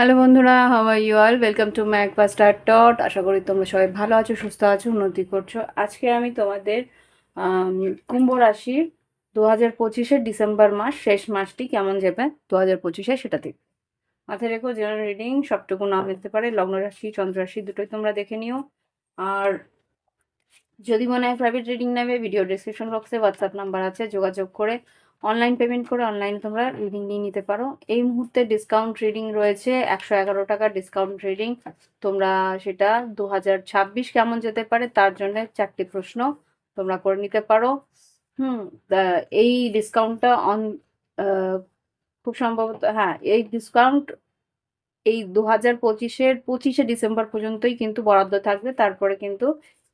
Hello বন্ধুরা are you all welcome to Mac faster tot আশা করি তোমরা সবাই ভালো আছো, সুস্থ আছো, উন্নতি করছ। আজকে আমি তোমাদের কুম্ভ রাশির দু হাজার পঁচিশের ডিসেম্বর মাস, শেষ মাসটি কেমন যাবে? দু হাজার পঁচিশে সেটা দেখবে মাথায় রেখো জেনারেল রিডিং সবটুকু নাও নিতে পারে। লগ্ন রাশি, চন্দ্র রাশি দুটোই তোমরা দেখে নিও। আর যদি মনে হয় প্রাইভেট রিডিং নেবে ভিডিও ডিসক্রিপশন বক্সে হোয়াটসঅ্যাপ নাম্বার আছে, যোগাযোগ করে অনলাইন পেমেন্ট করে অনলাইনে তোমরা রিডিং নিয়ে নিতে পারো। এই মুহূর্তে ডিসকাউন্ট রিডিং রয়েছে, একশো এগারো টাকা ডিসকাউন্ট রিডিং তোমরা সেটা দু হাজার ছাব্বিশ কেমন যেতে পারে তার জন্য চারটি প্রশ্ন তোমরা করে নিতে পারো। হুম এই ডিসকাউন্টটা অন খুব সম্ভবত হ্যাঁ এই ডিসকাউন্ট এই দু হাজার পঁচিশের পঁচিশে ডিসেম্বর পর্যন্তই কিন্তু বরাদ্দ থাকবে, তারপরে কিন্তু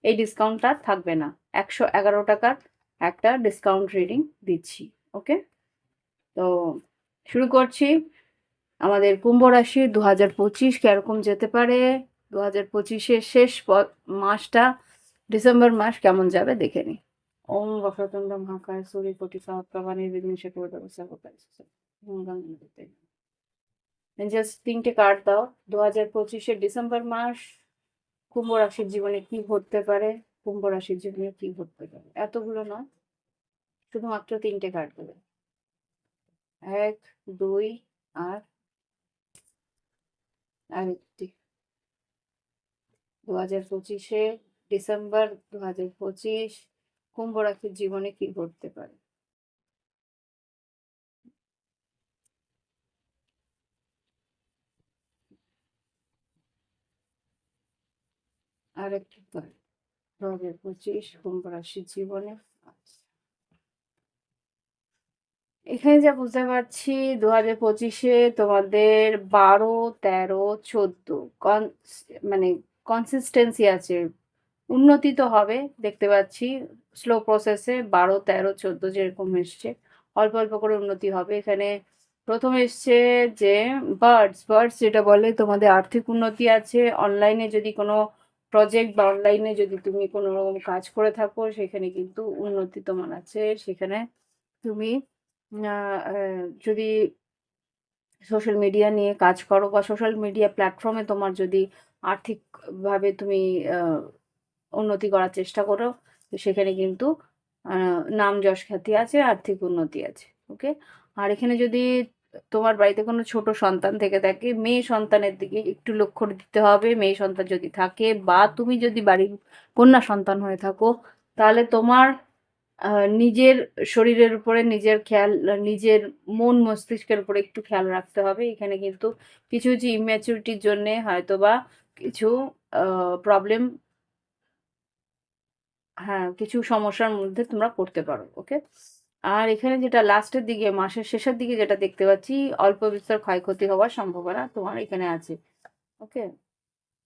এই ডিসকাউন্টটা থাকবে না। একশো এগারো টাকার একটা ডিসকাউন্ট রিডিং দিচ্ছি। ওকে? তো শুরু করছি। আমাদের কুম্ভ রাশি দু হাজার পঁচিশ কীরকম যেতে পারে? দু হাজার পঁচিশের শেষ মাসটা, ডিসেম্বর মাস কেমন যাবে দেখে নি ওম বক্রতুণ্ড মহাকায় সূর্য কোটি জাস্ট তিনটে কার্ড দাও। দু হাজার পঁচিশের ডিসেম্বর মাস, কুম্ভ রাশির জীবনে কি ঘটতে পারে? কুম্ভ রাশির জীবনে কি ঘটতে পারে? এতগুলো নয়। শুধুমাত্র তিনটে কার্ড দেবে। এক, দুই, আর আরেকটি। দু হাজার পঁচিশে ডিসেম্বর দু হাজার পঁচিশ কুম্ভ রাশির জীবনে কি ঘটতে পারে? আরেকটি দু হাজার পঁচিশ কুম্ভ রাশির জীবনে আচ্ছা এখানে যা বুঝতে পারছি দু হাজার পঁচিশে তোমাদের বারো, তেরো, চোদ্দ মানে কনসিস্টেন্সি আছে। উন্নতি তো হবে, দেখতে পাচ্ছি। স্লো প্রসেসে বারো, তেরো, চোদ্দ যেরকম এসছে, অল্প অল্প করে উন্নতি হবে। এখানে প্রথম এসছে যে বার্ডস বার্ডস যেটা বলে, তোমাদের আর্থিক উন্নতি আছে। অনলাইনে যদি কোনো প্রজেক্ট বা অনলাইনে যদি তুমি কোনো রকম কাজ করে থাকো, সেখানে কিন্তু উন্নতি তোমার আছে। সেখানে তুমি যদি সোশ্যাল মিডিয়া নিয়ে কাজ করো বা সোশ্যাল মিডিয়া প্ল্যাটফর্মে তোমার যদি আর্থিকভাবে তুমি উন্নতি করার চেষ্টা করো সেখানে কিন্তু নাম যশ খ্যাতি আছে, আর্থিক উন্নতি আছে ওকে আর এখানে যদি তোমার বাড়িতে কোনো ছোট সন্তান থেকে থাকে, মেয়ে সন্তানের দিকে একটু লক্ষ্য দিতে হবে, মেয়ে সন্তান যদি থাকে বা তুমি যদি বাড়ির কন্যা সন্তান হয়ে থাকো, তাহলে তোমার নিজের শরীরের উপরে নিজের খেয়াল নিজের মন মস্তিষ্কের উপরে একটু খেয়াল রাখতে হবে। এখানে কিন্তু কিছু কিছু ইম্যাচুরিটির জন্যে হয়তো বা কিছু প্রবলেম হ্যাঁ কিছু সমস্যার মধ্যে তোমরা পড়তে পারো ওকে আর এখানে যেটা লাস্টের দিকে, মাসের শেষের দিকে যেটা দেখতে পাচ্ছি, অল্প বিস্তর ক্ষয়ক্ষতি হওয়ার সম্ভাবনা তোমার এখানে আছে ওকে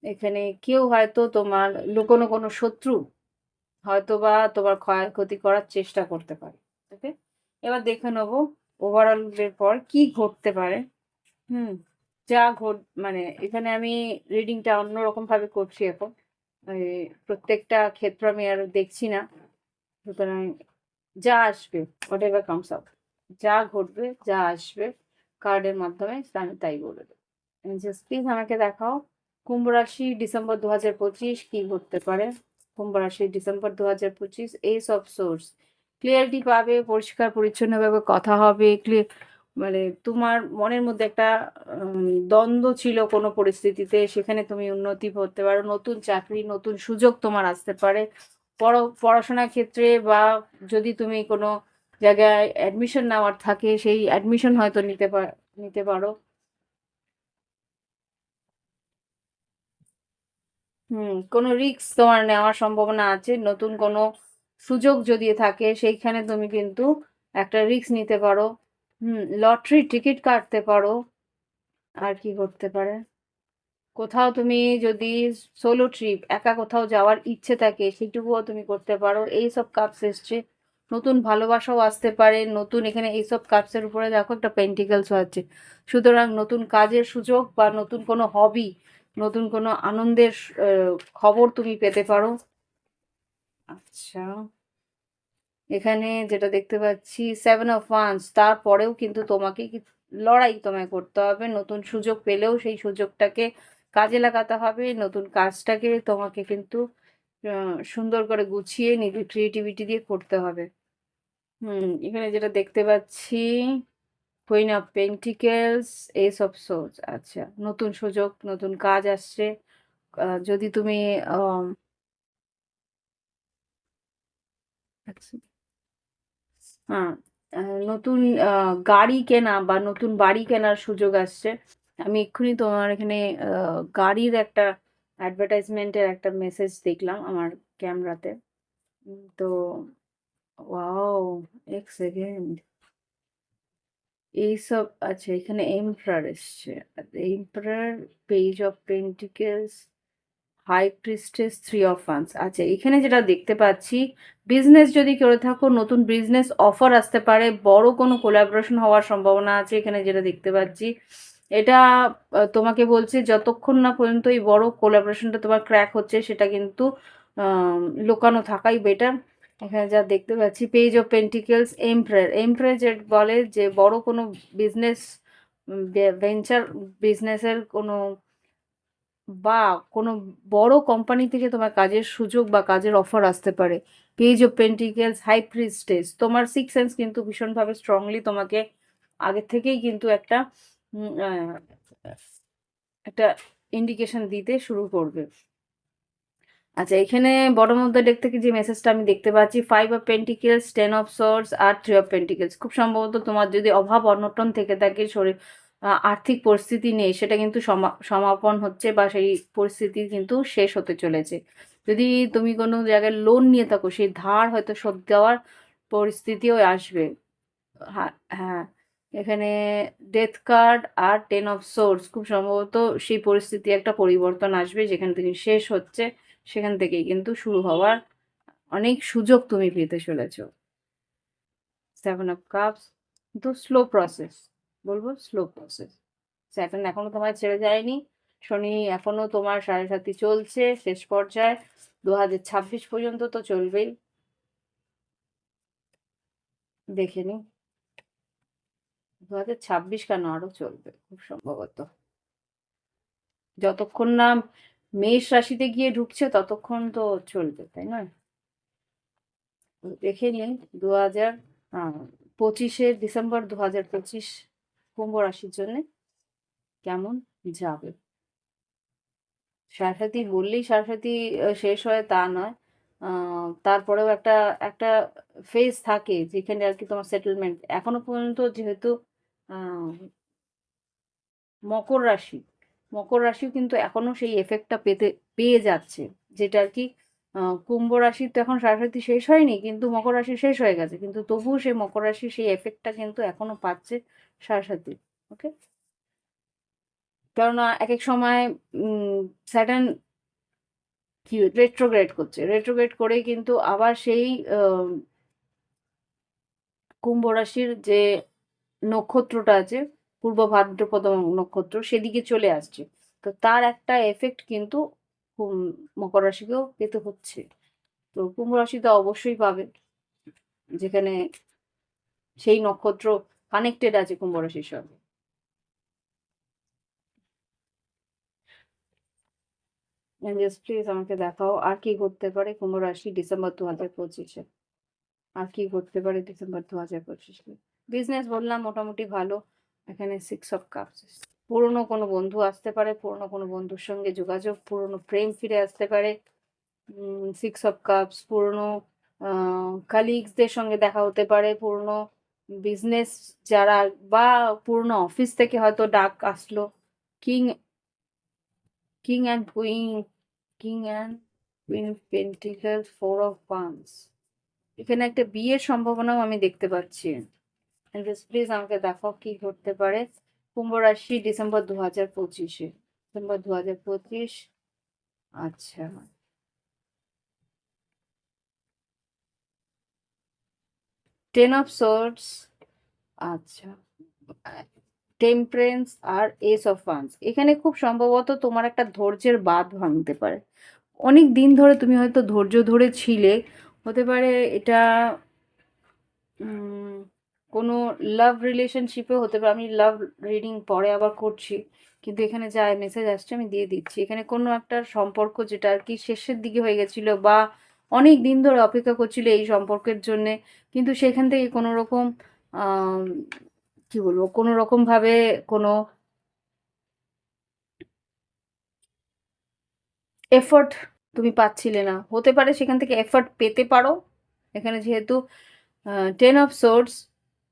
এখানে কেউ হয়তো তোমার লুকোনো কোনো শত্রু হয়তো বা তোমার ক্ষয়ক্ষতি করার চেষ্টা করতে পারে ওকে এবার দেখে নেব ওভারঅল এর পর কি ঘটতে পারে। হুম, যা ঘট মানে এখানে আমি রিডিংটা অন্যরকম ভাবে করছি এখন। প্রত্যেকটা ক্ষেত্র আমি আর দেখছি না। সুতরাং যা আসবে হোয়াট এভার কামস আপ যা ঘটবে, যা আসবে কার্ডের মাধ্যমে আমি তাই বলে দেবো। জাস্ট প্লিজ আমাকে দেখাও, কুম্ভ রাশি ডিসেম্বর দু হাজার পঁচিশ কী ঘটতে পারে? কুম্ভ রাশি ডিসেম্বর দু হাজার পঁচিশ এইস অফ সোর্স ক্লিয়ারিটি পাবে, পরিষ্কার, পরিচ্ছন্নভাবে কথা হবে ক্লিয়ার মানে তোমার মনের মধ্যে একটা দ্বন্দ্ব ছিল কোনো পরিস্থিতিতে, সেখানে তুমি উন্নতি করতে পারো, নতুন চাকরি, নতুন সুযোগ তোমার আসতে পারে। পড়- পড়াশোনার ক্ষেত্রে বা যদি তুমি কোনো জায়গায় অ্যাডমিশন নেওয়ার থাকে, সেই অ্যাডমিশন হয়তো নিতে পার নিতে পারো। হুম, কোনো রিস্ক তোমার নেওয়ার সম্ভাবনা আছে? নতুন কোনো সুযোগ যদি থাকে, সেইখানে তুমি কিন্তু একটা রিস্ক নিতে পারো। হুম লটারি টিকিট কাটতে পারো। আর কি করতে পারে? কোথাও তুমি যদি সোলো ট্রিপ একা কোথাও যাওয়ার ইচ্ছে থাকে সেটুকুও তুমি করতে পারো। এই সব কাপস এসছে। নতুন ভালোবাসাও আসতে পারে। নতুন এখানে এইসব কাপসের উপরে দেখো একটা পেন্টিকেলস আছে। সুতরাং নতুন কাজের সুযোগ বা নতুন কোনো হবি নতুন কোনো আনন্দের খবর তুমি পেতে পারো। আচ্ছা। এখানে যেটা দেখতে পাচ্ছি সেভেন অফ ওয়ান্স তারপরেও কিন্তু তোমাকে লড়াই তোমায় করতে হবে। নতুন সুযোগ পেলেও সেই সুযোগটাকে কাজে লাগাতে হবে। নতুন কাজটাকে তোমাকে কিন্তু সুন্দর করে গুছিয়ে, নিজের ক্রিয়েটিভিটি দিয়ে করতে হবে। হুম, এখানে যেটা দেখতে পাচ্ছি queen of pentacles ace of swords আচ্ছা নতুন সুযোগ নতুন কাজ আসছে। যদি তুমি আচ্ছা, হ্যাঁ নতুন গাড়ি কেনা বা নতুন বাড়ি কেনার সুযোগ আসছে। আমি এক্ষুনি তোমার এখানে গাড়ির একটা অ্যাডভার্টাইজমেন্টের একটা মেসেজ দেখলাম আমার ক্যামেরাতে তো। ওয়াও এক সেকেন্ড এইসব আচ্ছা এখানে এমপ্রার এসছে। Emperor page of pentacles high priestess three of wands আচ্ছা এখানে যেটা দেখতে পাচ্ছি বিজনেস যদি করে থাকো, নতুন বিজনেস অফার আসতে পারে, বড় কোনো কোলাবোরেশন হওয়ার সম্ভাবনা আছে, এখানে যেটা দেখতে পাচ্ছি। এটা তোমাকে বলছে, যতক্ষণ না পর্যন্ত এই বড় কোলাবোরেশনটা তোমার ক্র্যাক হচ্ছে, সেটা কিন্তু লুকানো থাকাই বেটার এখানে যা দেখতে পাচ্ছি পেজ অফ পেন্টিকেলস এমপ্রের এমপ্রে যে বলে যে বড় কোনো বিজনেস ভেঞ্চার বিজনেসের কোনো বা কোনো বড় কোম্পানি থেকে তোমার কাজের সুযোগ বা কাজের অফার আসতে পারে। Page of pentacles high priestess তোমার সিক্স সেন্স কিন্তু ভীষণভাবে স্ট্রংলি তোমাকে আগের থেকেই কিন্তু একটা একটা ইন্ডিকেশন দিতে শুরু করবে। আচ্ছা এখানে বড় মধ্যে ডেক থেকে যে মেসেজটা আমি দেখতে পাচ্ছি five of pentacles ten of swords R three of pentacles খুব সম্ভবত তোমার যদি অভাব, অনটন থেকে থাকে শরীর আর্থিক পরিস্থিতি নেই, সেটা কিন্তু সমা- সমাপন হচ্ছে বা সেই পরিস্থিতি কিন্তু শেষ হতে চলেছে। যদি তুমি কোনো জায়গায় লোন নিয়ে থাকো, সেই ধার হয়তো শোধ দেওয়ার পরিস্থিতিও আসবে। হ্যাঁ হ্যাঁ এখানে ডেথ কার্ড আর টেন অফ সোর্স খুব সম্ভবত সেই পরিস্থিতি একটা পরিবর্তন আসবে যেখান থেকে শেষ হচ্ছে। সেখান থেকেই। কিন্তু শুরু হওয়ার অনেক সুযোগ তুমি পেতে চলেছ। সেভেন অফ কাপস কিন্তু স্লো প্রসেস বলব স্লো প্রসেস স্যাটার্ন এখনও তোমায় ছেড়ে যায়নি। শনি এখনও তোমার সাড়ে সাথী চলছে, শেষ পর্যায়ে। দু হাজার ছাব্বিশ পর্যন্ত তো চলবেই। দেখে নি। দু হাজার ছাব্বিশ কেন আরও চলবে? খুব সম্ভবত। যতক্ষণ না মেষ রাশিতে গিয়ে ঢুকছে, ততক্ষণ তো চলবে, তাই না দেখে নিন দু হাজার পঁচিশে ডিসেম্বর দু হাজার পঁচিশ কুম্ভ রাশির জন্য কেমন যাবে? সারসাথী বললেই সারসাথী শেষ হয় তা নয়। তারপরেও একটা একটা ফেজ থাকে যেখানে আর কি তোমার সেটেলমেন্ট এখনও পর্যন্ত যেহেতু মকর রাশি মকর রাশিও কিন্তু এখনও সেই এফেক্টটা পেতে, পেয়ে যাচ্ছে। যেটা আর কি কুম্ভ রাশির তো এখন সারসাথী শেষ হয়নি, কিন্তু মকর রাশি শেষ হয়ে গেছে। কিন্তু তবুও সেই মকর রাশির সেই এফেক্টটা কিন্তু এখনও পাচ্ছে সারসাথী ওকে কেননা এক এক সময় স্যাটার্ন কি রেট্রোগ্রেড করছে। রেট্রোগ্রেড করে কিন্তু আবার সেই কুম্ভ রাশির যে নক্ষত্রটা আছে পূর্ব ভাদ্রপদ নক্ষত্র সেদিকে চলে আসছে। তো তার একটা এফেক্ট কিন্তু মকর রাশিকেও পেতে হচ্ছে। তো কুম্ভ রাশি তো অবশ্যই পাবে যেখানে সেই নক্ষত্র কানেক্টেড আছে কুম্ভ রাশির সঙ্গে। প্লিজ আমাকে দেখাও আর কি করতে পারে কুম্ভ রাশি ডিসেম্বর দু হাজার পঁচিশে। আর কি করতে পারে ডিসেম্বর দু হাজার পঁচিশে। বিজনেস বললাম মোটামুটি ভালো। এখানে সিক্স অফ কাপস পুরনো কোনো বন্ধু আসতে পারে, পুরনো কোনো বন্ধুর সঙ্গে যোগাযোগ, পুরনো প্রেম ফিরে আসতে পারে। সিক্স অফ কাপস পুরনো কালিগসদের সঙ্গে দেখা হতে পারে, পুরনো বিজনেস যারা, বা পুরনো অফিস থেকে হয়তো ডাক আসলো। King king and queen king and queen pentacle four of punch এখানে একটা বিয়ের সম্ভাবনাও আমি দেখতে পাচ্ছি। প্লিজ আমাকে দেখাও কি ঘটতে পারে। কুম্ভ রাশি ডিসেম্বর দু হাজার পঁচিশে। ডিসেম্বর দু হাজার পঁচিশ। আচ্ছা। টেন অফ সোর্স আচ্ছা। টেম্পারেন্স আর এস অফ ফান্ডস এখানে খুব সম্ভবত তোমার একটা ধৈর্যের বাঁধ ভাঙতে পারে। অনেক দিন ধরে তুমি হয়তো ধৈর্য ধরে ছিলে। হতে পারে এটা কোনো লাভ রিলেশনশিপে হতে পারে। আমি লাভ রিডিং পরে আবার করছি, কিন্তু এখানে যা মেসেজ আসছে আমি দিয়ে দিচ্ছি। এখানে কোনো একটা সম্পর্ক যেটা আর কি শেষের দিকে হয়ে গেছিল বা অনেক দিন ধরে অপেক্ষা করছিল এই সম্পর্কের জন্যে, কিন্তু সেখান থেকে কোনো রকম কি বলব, কোনো রকম ভাবে কোনো এফর্ট তুমি পাচ্ছিলে না। হতে পারে সেখান থেকে এফর্ট পেতে পারো। এখানে যেহেতু টেন অফ সোর্স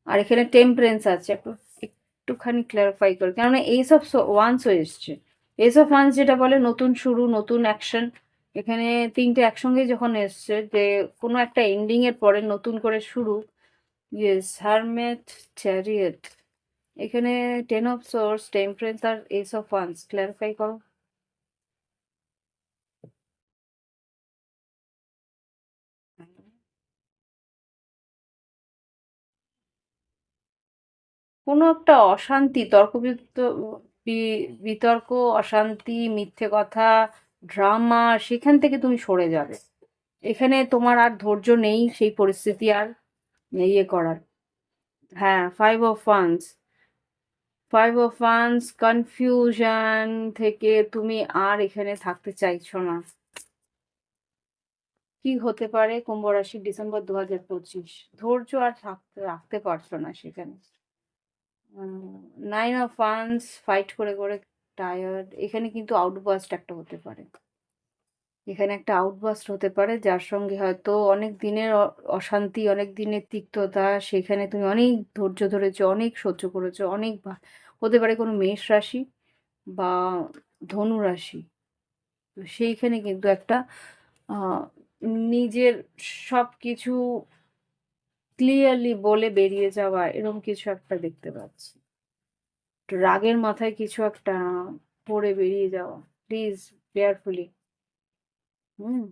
আর এখানে টেম্পারেন্স আছে, একটু, একটুখানি ক্লারিফাই করে। কেননা এইস অফ ওয়ান্সও এসছে। এইস অফ ওয়ান্স যেটা বলে, নতুন শুরু, নতুন অ্যাকশন এখানে তিনটে একসঙ্গে যখন এসছে, যে কোনো একটা এন্ডিং এর পরে নতুন করে শুরু ইয়েস হারমেট চ্যারিয়েট এখানে টেন অফ সোর্স টেম্পারেন্স আর এইস অফ ওয়ান্স ক্লারিফাই করো। কোনো একটা অশান্তি, তর্ক বিতর্ক, অশান্তি, মিথ্যে কথা, ড্রামা, সেখান থেকে তুমি সরে যাবে। এখানে তোমার আর ধৈর্য নেই সেই পরিস্থিতি আর ইয়ে করার। হ্যাঁ five of wands five of funds confusion থেকে তুমি আর এখানে থাকতে চাইছো না। কি হতে পারে? কুম্ভ রাশি, ডিসেম্বর দু হাজার পঁচিশ। ধৈর্য আর থাকতে রাখতে পারছ না সেখানে। নাইন অফ ওয়ান্স ফাইট করে করে টায়ার্ড এখানে কিন্তু আউটবাস্ট একটা হতে পারে। এখানে একটা আউটবাস্ট হতে পারে, যার সঙ্গে হয়তো অনেক দিনের অশান্তি, অনেক দিনের তিক্ততা, সেখানে তুমি অনেক ধৈর্য ধরেছো, অনেক সহ্য করেছ, অনেক হতে পারে কোনো মেষ রাশি বা ধনু রাশি। তো সেইখানে কিন্তু একটা নিজের সব কিছু ক্লিয়ারলি বলে বেরিয়ে যাওয়া এরকম কিছু একটা দেখতে পাচ্ছি। রাগের মাথায় কিছু একটা পড়ে বেরিয়ে যাওয়া। Please carefully hmm.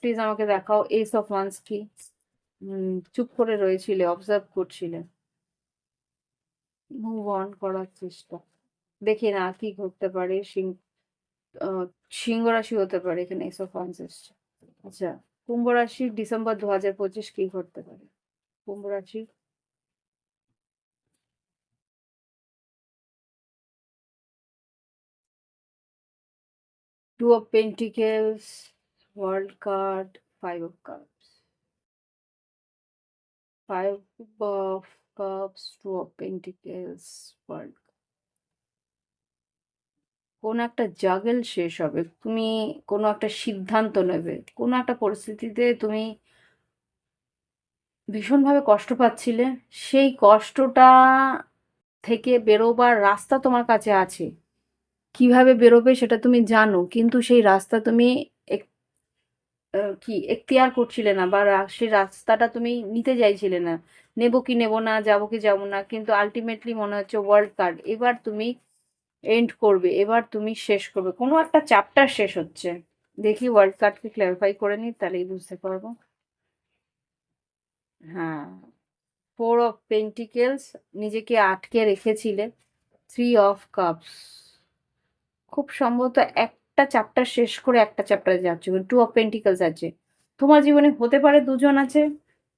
প্লিজ আমাকে দেখাও। এস অফ ওয়ান্স কি? চুপ করে রয়েছিলে অবজার্ভ করছিলে। মুভ অন করার চেষ্টা। দেখি না কি ঘটতে পারে, সিং সিংহ রাশি হতে পারে এখানে এস অফ ওয়ান্স এসছে। আচ্ছা। কুম্ভ রাশি ডিসেম্বর দু হাজার পঁচিশ কি ঘটতে পারে? কুম্ভ রাশি। Two of pentacles world card five of cups five of cups two of pentacles world কোন একটা জাগেল শেষ হবে, তুমি কোনো একটা সিদ্ধান্ত নেবে, কোনো একটা পরিস্থিতিতে তুমি ভীষণভাবে কষ্ট পাচ্ছিলে, সেই কষ্টটা থেকে বেরোবার রাস্তা তোমার কাছে আছে। কীভাবে বেরোবে সেটা তুমি জানো, কিন্তু সেই রাস্তা তুমি কি এখতিয়ার করছিলে না বা সেই রাস্তাটা তুমি নিতে চাইছিলে না। নেব কি নেব না, যাব কি যাব না, কিন্তু আলটিমেটলি মনে হচ্ছে ওয়ার্ল্ড কার্ড এবার তুমি এন্ড করবে, এবার তুমি শেষ করবে। কোনো একটা চ্যাপ্টার শেষ হচ্ছে। দেখি ওয়ার্ল্ড কার্ডকে ক্লারিফাই করে নিই, তাহলেই বুঝতে পারব। হ্যাঁ ফোর অফ পেন্টিকেলস নিজেকে আটকে রেখেছিলে থ্রি অফ কাপস খুব সম্ভবত একটা চ্যাপ্টার শেষ করে একটা চ্যাপ্টারে যাচ্ছে টু অফ পেন্টিকেলস আছে। তোমার জীবনে হতে পারে দুজন আছে,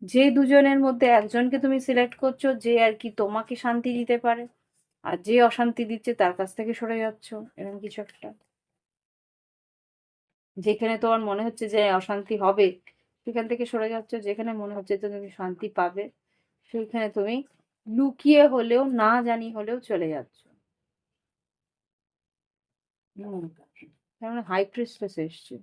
যে দুজনের মধ্যে একজনকে তুমি সিলেক্ট করছ, যে আর কি তোমাকে শান্তি দিতে পারে। আর যে অশান্তি দিচ্ছে তার কাছ থেকে সরে যাচ্ছ এরকম কিছু একটা। যেখানে তোমার মনে হচ্ছে যে অশান্তি হবে, সেখান থেকে সরে যাচ্ছ, যেখানে মনে হচ্ছে তুমি শান্তি পাবে, সেখানে তুমি লুকিয়ে হলেও, না জানি হলেও চলে যাচ্ছ। মানে হাই প্রিস্টেস এসছে।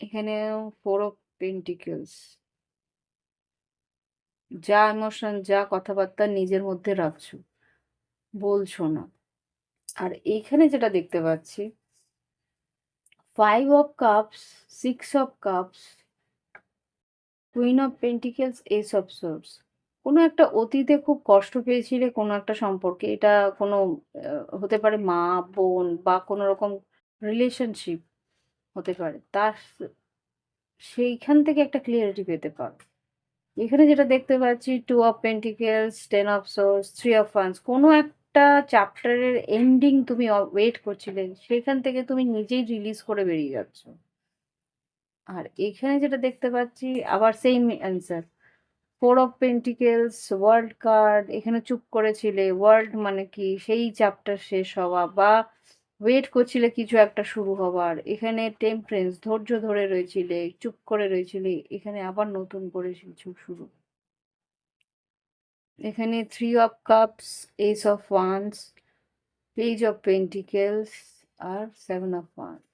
এখানে ফোর অফ পেন্টিকেলস যা ইমোশন যা কথাবার্তা নিজের মধ্যে রাখছো, বলছো না। আর এইখানে যেটা দেখতে পাচ্ছি five of cups six of cups queen of pentacles ace of swords কোনো একটা অতীতে খুব কষ্ট পেয়েছিলে কোনো একটা সম্পর্কে, এটা কোনো হতে পারে মা, বোন বা কোনো রকম রিলেশনশিপ হতে পারে। তার, সেইখান থেকে একটা ক্লিয়ারিটি পেতে পারো। এখানে যেটা দেখতে পাচ্ছি two of pentacles ten of swords three of funds কোনো একটা চ্যাপ্টারের এন্ডিং তুমি ওয়েট করছিলে, সেখান থেকে তুমি নিজেই রিলিজ করে বেরিয়ে যাচ্ছ। আর এখানে যেটা দেখতে পাচ্ছি, আবার same answer four of pentacles world card এখানে চুপ করেছিলে ওয়ার্ল্ড মানে কি, সেই চ্যাপ্টার শেষ হওয়া বা ওয়েট করছিলে কিছু একটা শুরু হবার। এখানে টেম্পারেন্স ধৈর্য ধরে রয়েছিলে, চুপ করে রয়েছিলে, এখানে আবার নতুন করে কিছু শুরু। এখানে three of cups ace of wands page of pentacles R seven of wands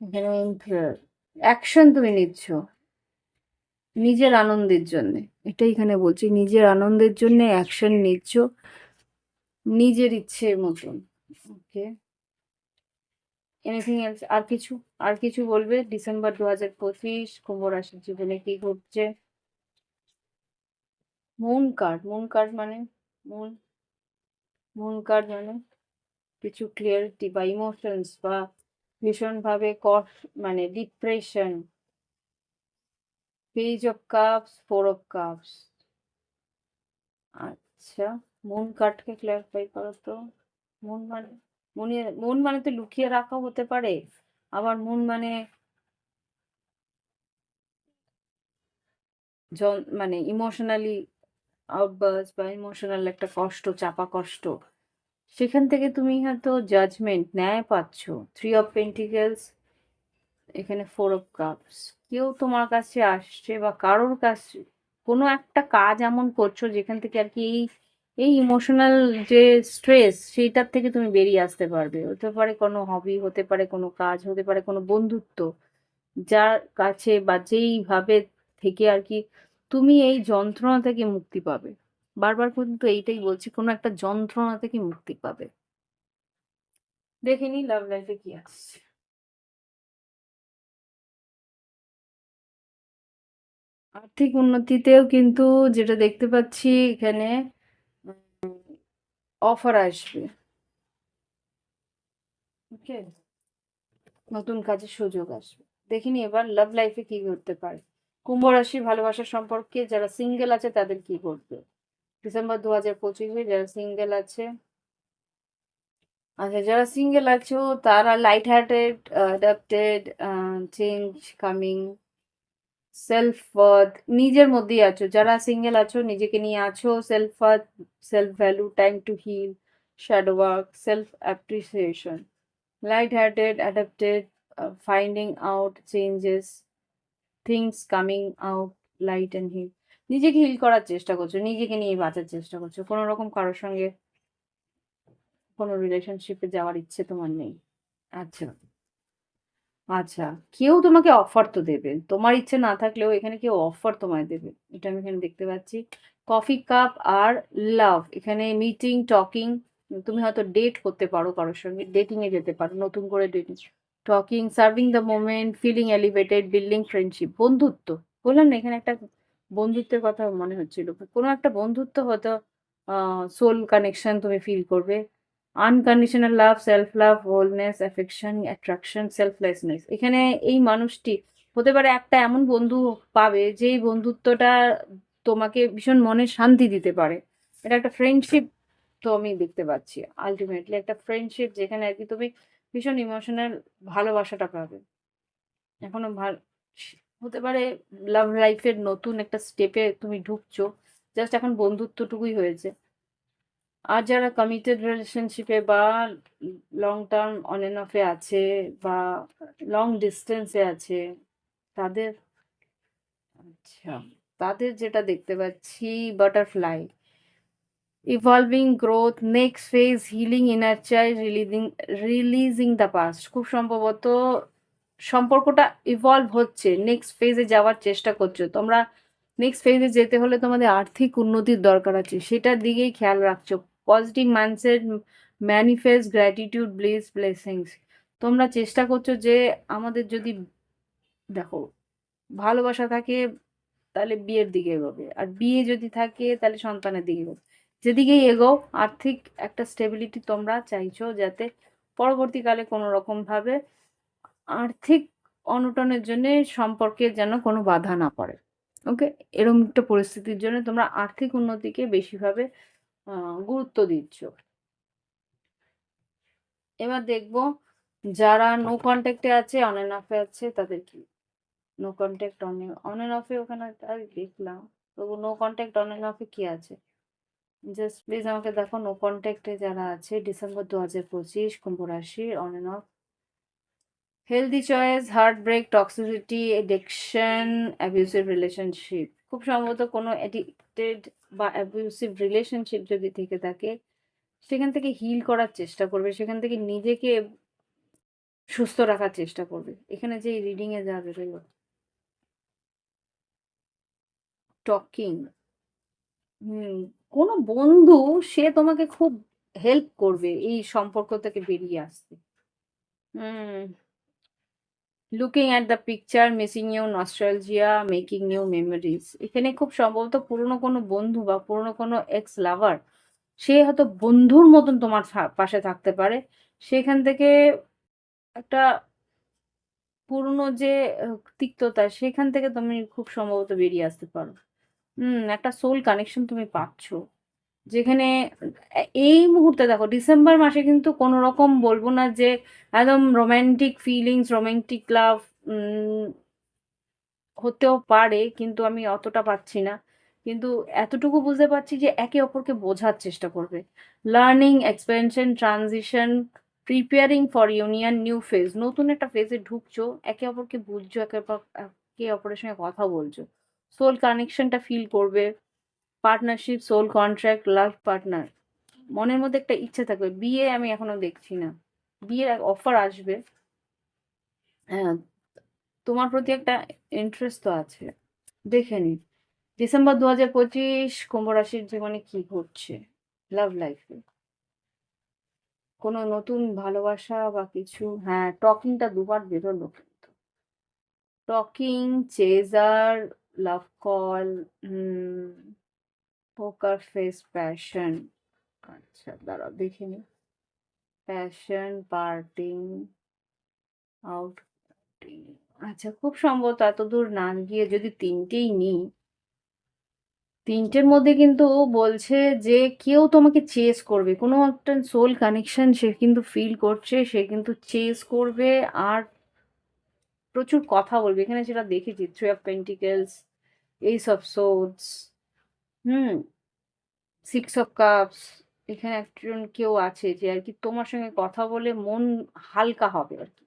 এখানে অ্যাকশন তুমি নিচ্ছ। নিজের আনন্দের জন্য। এটাই এখানে বলছি, নিজের আনন্দের জন্য অ্যাকশন নিচ্ছ, নিজের ইচ্ছে মতন। ওকে এনিথিং এলস আর কিছু? আর কিছু বলবে? ডিসেম্বর দু হাজার পঁচিশ কুম্ভ রাশির জীবনে কি ঘটছে? মুন কার্ড মুন কার্ড মানে? মুন মুন কার্ড মানে? কিছু ক্লিয়ারিটি বা ইমোশনস বা ভীষণভাবে কষ্ট মানে depression page of cups four of cups আচ্ছা মুন কার্ডকে ক্লিয়ারিফাই করো তো। মুন মানে মনে মন তো লুকিয়ে রাখা হতে পারে। আবার মন মানে মানে ইমোশনালি আউটবার্স বা ইমোশনাল একটা কষ্ট, চাপা কষ্ট। সেখান থেকে তুমি হয়তো জাজমেন্ট ন্যায় পাচ্ছ। থ্রি অফ পেন্টিকেলস এখানে ফোর অফ কাপস কেউ তোমার কাছে আসছে বা কারোর কাছে, কোনো একটা কাজ এমন করছ যেখান থেকে আর কি এই এই ইমোশনাল যে স্ট্রেস সেইটার থেকে তুমি বেরিয়ে আসতে পারবে। হতে পারে কোনো হবি হতে পারে কোনো কাজ, হতে পারে কোনো বন্ধুত্ব। যার কাছে বা যেইভাবে থেকে আর কি তুমি এই যন্ত্রণা থেকে মুক্তি পাবে। বারবার কিন্তু এইটাই বলছি, কোনো একটা যন্ত্রণা থেকে মুক্তি পাবে। দেখে নি লাভ লাইফে কি আসছে। আর্থিক উন্নতিতেও কিন্তু যেটা দেখতে পাচ্ছি এখানে অফার আসবে। ওকে নতুন কাজের সুযোগ আসবে। দেখিনি এবার লাভ লাইফে কি করতে পারে। কুম্ভ রাশি ভালোবাসার সম্পর্কে যারা সিঙ্গেল আছে তাদের কি করবে ডিসেম্বর দু হাজার পঁচিশে যারা সিঙ্গেল আছে আচ্ছা যারা সিঙ্গেল আছো তারা light hearted adapted change coming self worth নিজের মধ্যেই আছো, যারা সিঙ্গেল আছো নিজেকে নিয়ে আছো self worth self value time to heal shadow work self appreciation light hearted adapted finding out changes things coming out light and heal নিজেকে heal করার চেষ্টা করছ, নিজেকে নিয়ে বাঁচার চেষ্টা করছ। কোনো রকম কারোর সঙ্গে কোনো রিলেশনশিপে যাওয়ার ইচ্ছে তোমার নেই। আচ্ছা। আচ্ছা কেউ তোমাকে অফার তো দেবে। তোমার ইচ্ছে না থাকলেও এখানে কেউ অফার তোমায় দেবে। এটা আমি এখানে দেখতে পাচ্ছি। কফি কাপ আর লাভ এখানে মিটিং টকিং তুমি হয়তো ডেট করতে পারো কারোর সঙ্গে ডেটিং এ যেতে পারো, নতুন করে dating talking serving the moment feeling elevated building friendship বন্ধুত্ব। বললাম না, এখানে একটা বন্ধুত্বের কথা মনে হচ্ছিল। কোনো একটা বন্ধুত্ব হয়তো সোল কানেকশন তুমি ফিল করবে। Unconditional love self love wholeness affection attraction selflessness এখানে এই মানুষটি হতে পারে একটা এমন বন্ধু পাবে, যেই বন্ধুত্বটা তোমাকে ভীষণ মনে শান্তি দিতে পারে। এটা একটা ফ্রেন্ডশিপ তো আমি দেখতে পাচ্ছি। আলটিমেটলি একটা ফ্রেন্ডশিপ যেখানে আর কি তুমি ভীষণ ইমোশনাল ভালোবাসাটা পাবে। এখনও ভালো হতে পারে লাভ লাইফের নতুন একটা স্টেপে তুমি ঢুকছো। জাস্ট এখন বন্ধুত্বটুকুই হয়েছে। আর যারা কমিটেড রিলেশনশিপে বা লং টার্ম অন এন অফে আছে বা লং ডিস্টেন্সে আছে, তাদের আচ্ছা তাদের যেটা দেখতে পাচ্ছি butterfly evolving growth next phase healing inner child releasing releasing the past খুব সম্ভবত সম্পর্কটা ইভলভ হচ্ছে নেক্সট ফেজে যাওয়ার চেষ্টা করছ। তোমরা নেক্সট ফেজে যেতে হলে তোমাদের আর্থিক উন্নতির দরকার আছে, সেটার দিকেই খেয়াল রাখছো। Positive mindset manifest gratitude bliss blessings তোমরা চেষ্টা করছ যে আমাদের যদি দেখো, ভালোবাসা থাকে তাহলে বিয়ের দিকে এগোবে, আর বিয়ে যদি থাকে তাহলে সন্তানের দিকে এগোবে। যেদিকেই এগো আর্থিক একটা স্টেবিলিটি তোমরা চাইছো যাতে পরবর্তীকালে কোনো রকমভাবে আর্থিক অনটনের জন্য সম্পর্কে যেন কোনো বাধা না পড়ে। ওকে এরকম একটা পরিস্থিতির জন্য তোমরা আর্থিক উন্নতিকে বেশিভাবে গুরুত্ব দিচ্ছ। এবার দেখব যারা নো কন্ট্যাক্টে আছে অন এন্ড অফে আছে তাদের কি? No contact on on and অফে ওখানে দেখলাম। তবু নো কন্ট্যাক্ট অন এন্ড অফে কি আছে? জাস্ট প্লিজ আমাকে দেখো নো কন্ট্যাক্টে যারা আছে ডিসেম্বর দু হাজার পঁচিশ কুম্ভ রাশি on end of healthy choice heart break toxicity addiction abusive relationship খুব সম্ভবত কোনো অ্যাডিক্টেড বা অ্যাবিউসিভ রিলেশনশিপ যদি থেকে থাকে, সেখান থেকে হিল করার চেষ্টা করবে, সেখান থেকে নিজেকে সুস্থ রাখার চেষ্টা করবে। এখানে যে রিডিংয়ে যা বেরোলো টকিং হুম, কোনো বন্ধু, সে তোমাকে খুব হেল্প করবে এই সম্পর্ক থেকে বেরিয়ে আসতে। হুম। Looking at the picture missing new nostalgia making new memories এখানে খুব সম্ভবত পুরনো কোনো বন্ধু বা পুরনো কোনো এক্স লাভার সে হয়তো বন্ধুর মতন তোমার পাশে থাকতে পারে। সেখান থেকে একটা পুরনো যে তিক্ততা, সেখান থেকে তুমি খুব সম্ভবত বেরিয়ে আসতে পারো। হুম, একটা সোল কানেকশন তুমি পাচ্ছ। যেখানে, এই মুহূর্তে দেখো, ডিসেম্বর মাসে কিন্তু কোনো রকম বলব না যে একদম রোম্যান্টিক ফিলিংস রোম্যান্টিক লাভ হতেও পারে, কিন্তু আমি অতটা পাচ্ছি না। কিন্তু এতটুকু বুঝতে পারছি যে একে অপরকে বোঝার চেষ্টা করবে। Learning expansion transition preparing for union new phase নতুন একটা ফেজে ঢুকছো, একে অপরকে বুঝছ, একে অপর, একে অপরের সঙ্গে কথা বলছো। সোল কানেকশনটা ফিল করবে। Partnership soul contract love partner মনের মধ্যে একটা ইচ্ছা থাকবে। বিয়ে আমি এখনও দেখছি না। বিয়ের অফার আসবে। হ্যাঁ তোমার প্রতি একটা ইন্টারেস্ট তো আছে। দেখে নি ডিসেম্বর দু হাজার পঁচিশ, কুম্ভ রাশির জীবনে কি ঘটছে? লাভ লাইফে কোনো নতুন ভালোবাসা বা কিছু? হ্যাঁ টকিংটা দুবার বেরোলো কিন্তু। Talking chaser love call poker face passion আচ্ছা দাঁড়াও, দেখে নি। প্যাশন পার্টিং আউট আচ্ছা খুব সম্ভবত এত দূর না গিয়ে যদি তিনটেই নিই, তিনটের মধ্যে কিন্তু বলছে যে কেউ তোমাকে চেস করবে। কোনো একটা সোল কানেকশন সে কিন্তু ফিল করছে, সে কিন্তু চেস করবে আর প্রচুর কথা বলবে। এখানে সেটা দেখেছি three of pentacles ace of swords hmm six of cups এখানে একজন কেউ আছে যে আর কি তোমার সঙ্গে কথা বলে মন হালকা হবে আর কি।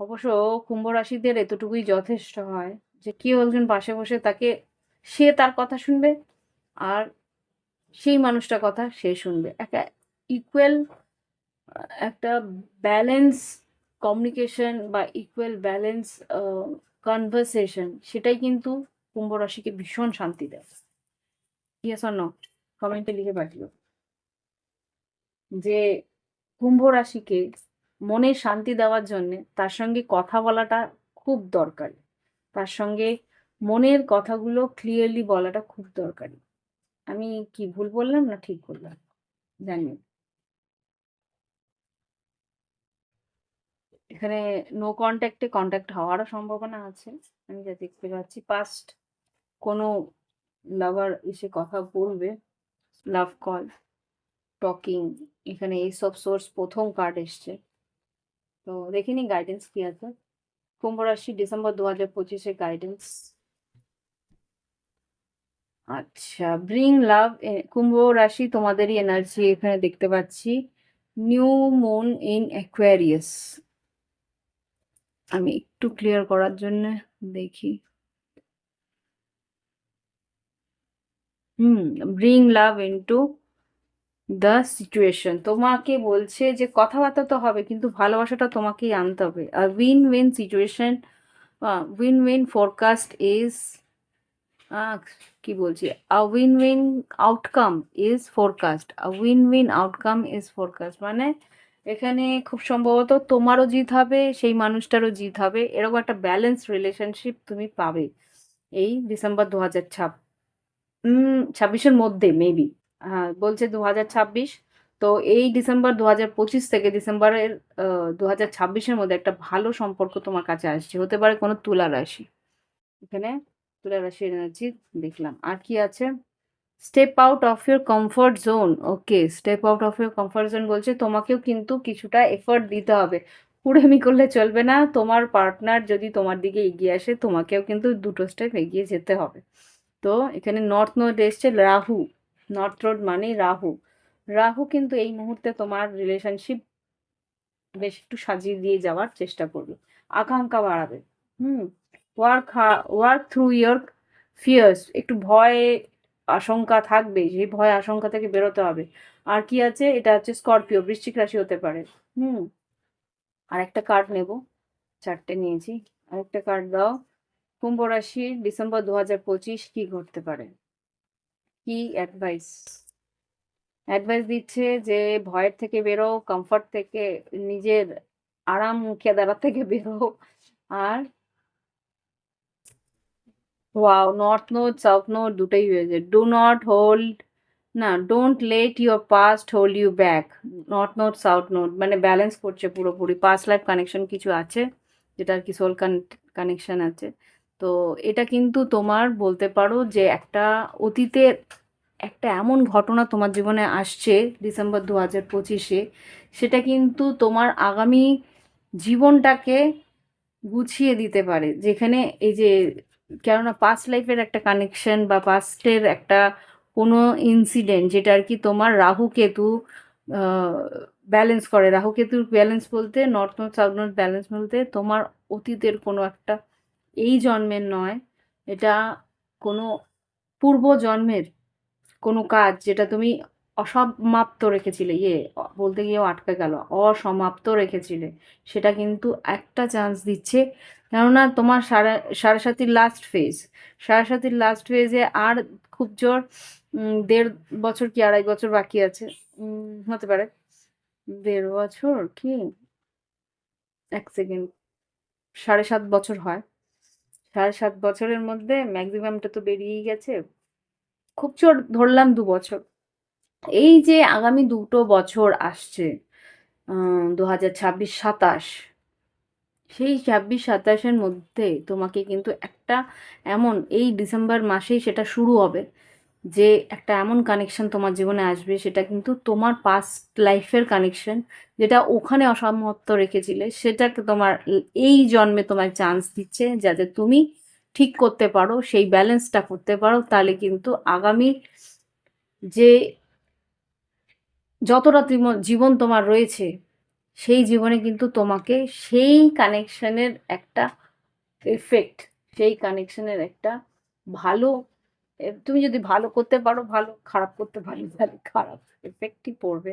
অবশ্য কুম্ভ রাশিদের এতটুকুই যথেষ্ট হয় যে কেউ একজন পাশে বসে তাকে সে তার কথা শুনবে আর সেই মানুষটার কথা সে শুনবে। একটা ইকুয়াল একটা ব্যালেন্স কমিউনিকেশন বা ইকুয়াল ব্যালেন্স কনভারসেশন সেটাই কিন্তু কুম্ভ রাশিকে ভীষণ শান্তি দেয়। ইয়েস অর নো কমেন্টে লিখে পাঠিও যে কুম্ভ রাশিকে মনে শান্তি দেওয়ার জন্য তার সঙ্গে কথা বলাটা খুব দরকারি। তার সঙ্গে মনের কথাগুলো ক্লিয়ারলি বলাটা খুব দরকারি। আমি কি ভুল বললাম না ঠিক বললাম? জানি এখানে নো কন্ট্যাক্টে কন্ট্যাক্ট হওয়ারও সম্ভাবনা আছে। আমি যা দেখতে পাচ্ছি পাস্ট কোনো লাভার এসে কথা বলবে লাভ কল টকিং এখানে এইসব সোর্স প্রথম কার্ড এসছে। তো দেখে দেখিনি গাইডেন্স কি আছে। কুম্ভ রাশি ডিসেম্বর দু হাজার পঁচিশে গাইডেন্স আচ্ছা ব্রিং লাভ কুম্ভ রাশি তোমাদেরই এনার্জি এখানে দেখতে পাচ্ছি। নিউ মুন ইন অ্যাকোয়ারিয়াস আমি একটু ক্লিয়ার করার জন্য দেখি। হুম bring love into the situation তোমাকে বলছে যে কথাবার্তা তো হবে, কিন্তু ভালোবাসাটা তোমাকেই আনতে হবে। আর win win situation win win forecast is কি বলছি? A win win outcome is forecast a win win outcome is forecast মানে এখানে খুব সম্ভবত তোমারও জিত হবে, সেই মানুষটারও জিত হবে। এরকম একটা ব্যালেন্স রিলেশনশিপ তুমি পাবে। এই ডিসেম্বর দু হাজার ছাব্বিশের মধ্যে মেবি হ্যাঁ বলছে দু হাজার ছাব্বিশ। তো এই ডিসেম্বর দু হাজার পঁচিশ থেকে ডিসেম্বরের দু হাজার ছাব্বিশের মধ্যে একটা ভালো সম্পর্ক তোমার কাছে আসছে। হতে পারে কোনো তুলা রাশি। এখানে তুলা রাশি এনার্জি দেখলাম। আর কি আছে? Step out of your comfort zone okay step out of your comfort zone বলছে তোমাকেও কিন্তু কিছুটা এফর্ট দিতে হবে। কুড়েমি করলে চলবে না। তোমার পার্টনার যদি তোমার দিকে এগিয়ে আসে, তোমাকেও কিন্তু দুটো স্টেপ এগিয়ে যেতে হবে। তো এখানে নর্থ নোড এসছে রাহু নর্থ রোড মানে রাহু। রাহু কিন্তু এই মুহূর্তে তোমার রিলেশনশিপ বেশ একটু সাজিয়ে দিয়ে যাওয়ার চেষ্টা করবে। আকাঙ্ক্ষা বাড়াবে। হুম work work through your fears একটু ভয় আশঙ্কা থাকবে সেই ভয় আশঙ্কা থেকে বেরোতে হবে। আর কি আছে? এটা হচ্ছে স্করপিও, বৃশ্চিক রাশি হতে পারে। হুম আর একটা কার্ড নেব। চারটে নিয়েছি। আরেকটা কার্ড দাও। কুম্ভ রাশি ডিসেম্বর দু হাজার পঁচিশ কি ঘটতে পারে? কি অ্যাডভাইস অ্যাডভাইস দিচ্ছে যে ভয়ের থেকে বেরো কমফর্ট থেকে, নিজের আরাম কেদারা থেকে বেরো। আর wow north node south node দুটোই হয়েছে ডু নট হোল্ড না don't let your past hold you back north node south node মানে ব্যালেন্স করছে পুরোপুরি। পাস্ট লাইফ কানেকশন কিছু আছে যেটা আর কি সোল কানেকশন আছে। তো এটা কিন্তু তোমার বলতে পারো যে একটা অতীতের একটা এমন ঘটনা তোমার জীবনে আসছে ডিসেম্বর দু হাজার পঁচিশে, সেটা কিন্তু তোমার আগামী জীবনটাকে গুছিয়ে দিতে পারে। যেখানে এই যে কেননা পাস্ট লাইফের একটা কানেকশন বা পাস্টের একটা কোনো ইনসিডেন্ট যেটা আর কি তোমার রাহু কেতু ব্যালেন্স করে। রাহু কেতুর ব্যালেন্স বলতে north north south north balance বলতে তোমার অতীতের কোনো একটা এই জন্মের নয়, এটা কোনো পূর্ব জন্মের কোনো কাজ যেটা তুমি অসমাপ্ত রেখেছিলে। ইয়ে বলতে গিয়েও আটকে গেল, অসমাপ্ত রেখেছিলে। সেটা কিন্তু একটা চান্স দিচ্ছে। কেননা তোমার সাড়ে সাতির লাস্ট ফেজ সাড়ে লাস্ট ফেজে আর খুব জোর দেড় বছর কি আড়াই বছর বাকি আছে? হতে পারে। দেড় বছর কি? এক সেকেন্ড সাড়ে সাত বছর হয়। সাড়ে সাত বছরের মধ্যে ম্যাক্সিমামটা তো বেরিয়েই গেছে। খুব চোর ধরলাম দু বছর। এই যে আগামী দুটো বছর আসছে দু হাজার ছাব্বিশ সাতাশ, সেই ছাব্বিশ সাতাশের মধ্যে তোমাকে কিন্তু একটা এমন এই ডিসেম্বর মাসেই সেটা শুরু হবে। যে একটা এমন কানেকশন তোমার জীবনে আসবে, সেটা কিন্তু তোমার পাস্ট লাইফের কানেকশন যেটা ওখানে অসমাপ্ত রেখেছিলে সেটাকে তোমার এই জন্মে তোমার চান্স দিচ্ছে যাতে তুমি ঠিক করতে পারো, সেই ব্যালেন্সটা করতে পারো, তাহলে কিন্তু আগামী যে যতটা জীবন তোমার রয়েছে, সেই জীবনে কিন্তু তোমাকে সেই কানেকশনের একটা এফেক্ট সেই কানেকশনের একটা ভালো তুমি যদি ভালো করতে পারো, ভালো, খারাপ করতে পারো, তাহলে খারাপ। এফেক্টই পড়বে।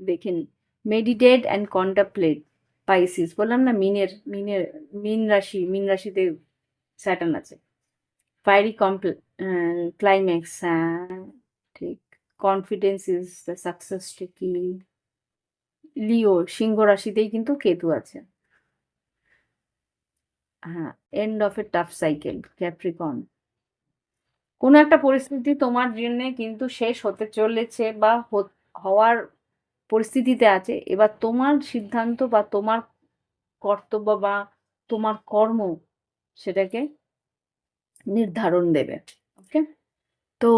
দেখে নি। মেডিটেট অ্যান্ড কন্টাপ্লেট পাইসিস বললাম না, মিনের মিনের, মিন রাশি, মিন রাশিতে স্যাটার্ন আছে। ফায়ারি কমপ্লে ক্লাইম্যাক্স হ্যাঁ ঠিক। কনফিডেন্স ইজ দ্য সাকসেস কি লিও সিংহ রাশিতেই কিন্তু কেতু আছে। হ্যাঁ end of a tough cycle Capricorn কোনো একটা পরিস্থিতি তোমার জন্য কিন্তু শেষ হতে চলেছে বা হওয়ার পরিস্থিতিতে আছে। এবার তোমার সিদ্ধান্ত বা তোমার কর্তব্য বা তোমার কর্ম সেটাকে নির্ধারণ দেবে ওকে তো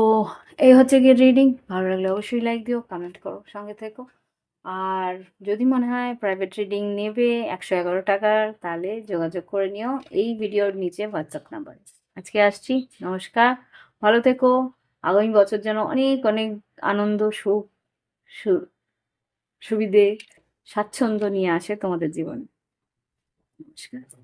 এই হচ্ছে গিয়ে রিডিং ভালো লাগলে অবশ্যই লাইক দিও কমেন্ট করো, সঙ্গে থেকো। আর যদি মনে হয় প্রাইভেট রিডিং নেবে একশো এগারো টাকার তাহলে যোগাযোগ করে নিও। এই ভিডিওর নিচে হোয়াটসঅ্যাপ নাম্বারে আজকে আসছি, নমস্কার। ভালো থেকো। আগামী বছর যেন অনেক অনেক আনন্দ, সুখ সুবিধে, স্বাচ্ছন্দ্য নিয়ে আসে তোমাদের জীবনে। নমস্কার।